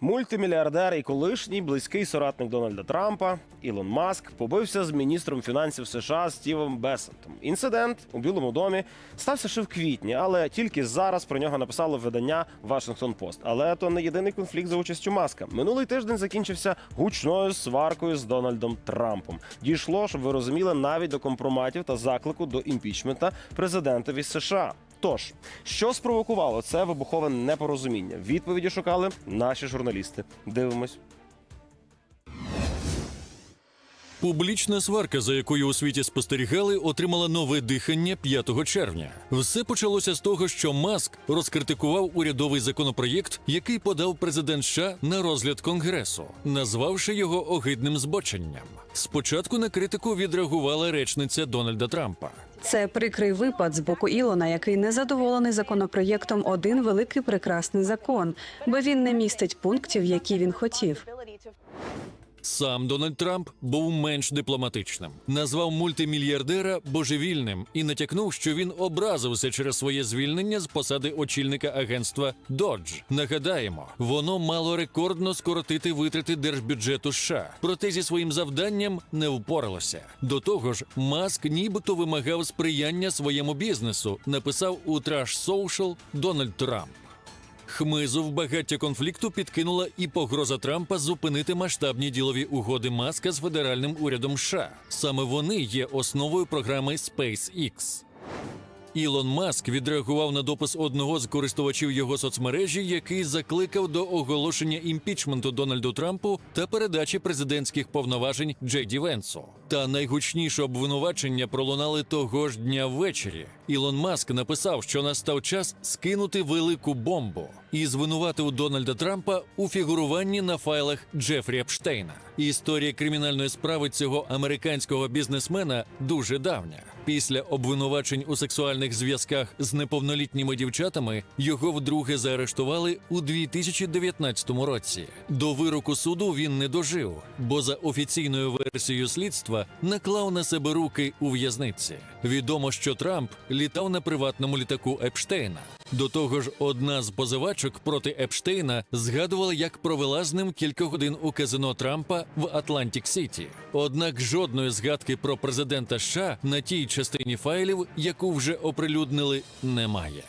Мультимільярдер і колишній близький соратник Дональда Трампа Ілон Маск побився з міністром фінансів США Стівом Бесентом. Інцидент у Білому домі стався ще в квітні, але тільки зараз про нього написало видання Вашингтон Пост. Але то не єдиний конфлікт за участю Маска. Минулий тиждень закінчився гучною сваркою з Дональдом Трампом. Дійшло, щоб ви розуміли, навіть до компроматів та заклику до імпічмента президентові США. Тож, що спровокувало це вибухове непорозуміння? Відповіді шукали наші журналісти. Дивимось. Публічна сварка, за якою у світі спостерігали, отримала нове дихання 5 червня. Все почалося з того, що Маск розкритикував урядовий законопроєкт, який подав президент США на розгляд конгресу, назвавши його огидним збоченням. Спочатку на критику відреагувала речниця Дональда Трампа. Це прикрий випад з боку Ілона, який незадоволений законопроєктом один великий прекрасний закон, бо він не містить пунктів, які він хотів. Сам Дональд Трамп був менш дипломатичним, назвав мультимільярдера божевільним і натякнув, що він образився через своє звільнення з посади очільника агентства Додж. Нагадаємо, воно мало рекордно скоротити витрати держбюджету США, проте зі своїм завданням не впоралося. До того ж, Маск нібито вимагав сприяння своєму бізнесу, написав у Trash Social Дональд Трамп. Хмизу в багаття конфлікту підкинула і погроза Трампа зупинити масштабні ділові угоди Маска з федеральним урядом США. Саме вони є основою програми SpaceX. Ілон Маск відреагував на допис одного з користувачів його соцмережі, який закликав до оголошення імпічменту Дональду Трампу та передачі президентських повноважень Джей Венсу. Та найгучніше обвинувачення пролунали того ж дня ввечері. Ілон Маск написав, що настав час скинути велику бомбу і звинуватив Дональда Трампа у фігуруванні на файлах Джефрі Епштейна. Історія кримінальної справи цього американського бізнесмена дуже давня. Після обвинувачень у сексуальних зв'язках з неповнолітніми дівчатами його вдруге заарештували у 2019 році. До вироку суду він не дожив, бо за офіційною версією слідства наклав на себе руки у в'язниці. Відомо, що Трамп літав на приватному літаку Епштейна. До того ж, одна з позивачок проти Епштейна згадувала, як провела з ним кілька годин у казино Трампа в Атлантик Сіті. Однак жодної згадки про президента США на тій частині файлів, яку вже оприлюднили, немає.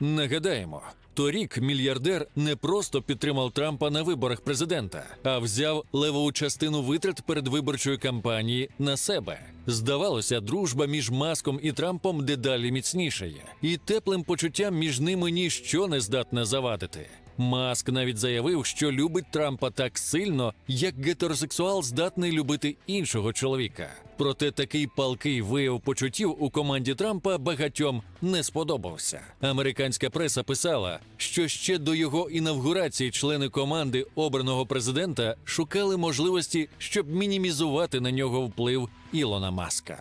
Нагадаємо, торік мільярдер не просто підтримав Трампа на виборах президента, а взяв левову частину витрат передвиборчої кампанії на себе. Здавалося, дружба між Маском і Трампом дедалі міцнішає, і теплим почуттям між ними ніщо не здатне завадити. Маск навіть заявив, що любить Трампа так сильно, як гетеросексуал здатний любити іншого чоловіка. Проте такий палкий вияв почуттів у команді Трампа багатьом не сподобався. Американська преса писала, що ще до його інавгурації члени команди обраного президента шукали можливості, щоб мінімізувати на нього вплив Ілона Маска.